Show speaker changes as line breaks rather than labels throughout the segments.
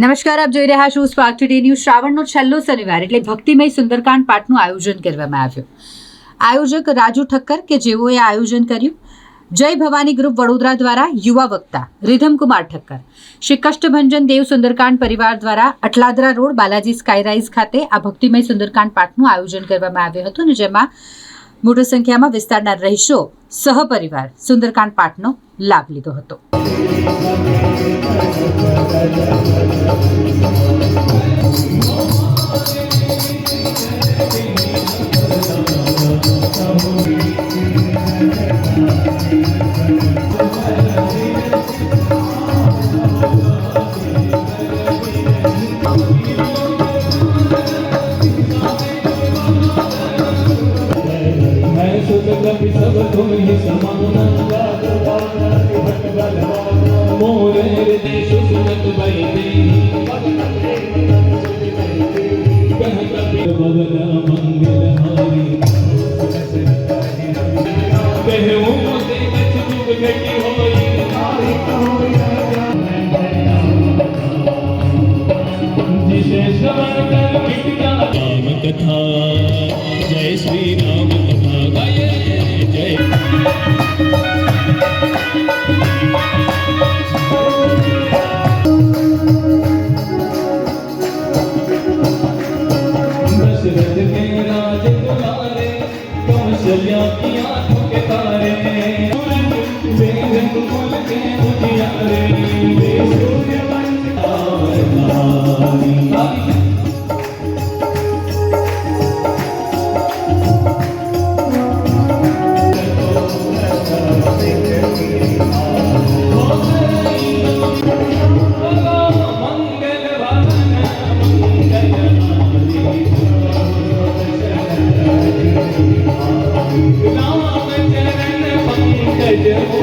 નમસ્કાર, આપ જોઈ રહ્યા છો સ્પાર્ક ટુડે ન્યૂઝ શ્રાવણનો છેલ્લો શનિવાર એટલે ભક્તિમય સુંદરકાંડ પાઠનું આયોજન કરવામાં આવ્યું. આયોજક રાજુ ઠક્કર કે જેઓએ આયોજન કર્યું? જય ભવાની ગ્રુપ વડોદરા દ્વારા યુવા વક્તા રિધમકુમાર ઠક્કર. શ્રી કષ્ટભંજન દેવ સુંદરકાંડ પરિવાર દ્વારા અટલાદરા રોડ, બાલાજી સ્કાયરાઇઝ ખાતે આ ભક્તિમય સુંદરકાંડ પાઠનું આયોજન કરવામાં આવ્યું હતું અને જેમાં મોટી સંખ્યામાં વિસ્તારના રહીશો, સહપરિવાર સુંદરકાંડ પાઠનો લાભ લીધો હતો.
Thank you. Thank you. Ele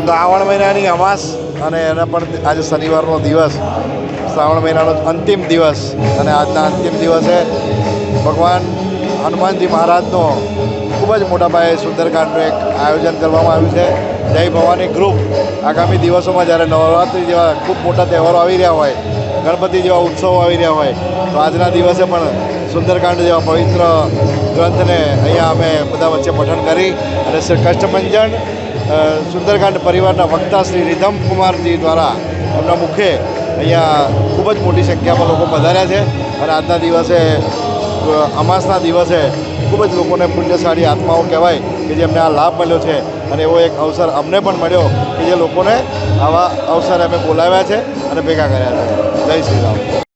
Shravan મહિનાની અમાસ અને એના પણ આજે શનિવારનો દિવસ. શ્રાવણ મહિનાનો અંતિમ દિવસ અને આજના અંતિમ દિવસે ભગવાન હનુમાનજી મહારાજનો ખૂબ જ મોટા પાયે સુંદરકાંડનું એક આયોજન કરવામાં આવ્યું છે. જય ભવાની ગ્રુપ આગામી દિવસોમાં જ્યારે નવરાત્રિ જેવા ખૂબ મોટા તહેવારો આવી રહ્યા હોય, ગણપતિ જેવા ઉત્સવો આવી રહ્યા હોય, તો આજના દિવસે પણ સુંદરકાંડ જેવા પવિત્ર ગ્રંથને અહીંયા અમે બધા વચ્ચે પઠન કરી અને કષ્ટભંજન સુંદરકાંડ પરિવારના વક્તા શ્રી રીધમ કુમારજી દ્વારા એમના મુખે અહીંયા ખૂબ જ મોટી સંખ્યામાં લોકો પધાર્યા છે. અને આજના દિવસે અમાસના દિવસે ખૂબ જ લોકોને પુણ્યશાળી આત્માઓ કહેવાય કે જેમને આ લાભ મળ્યો છે. અને એવો એક અવસર અમને પણ મળ્યો કે જે લોકોને આવા અવસર અમે બોલાવ્યા છે અને ભેગા કર્યા છે. જય શ્રી રામ.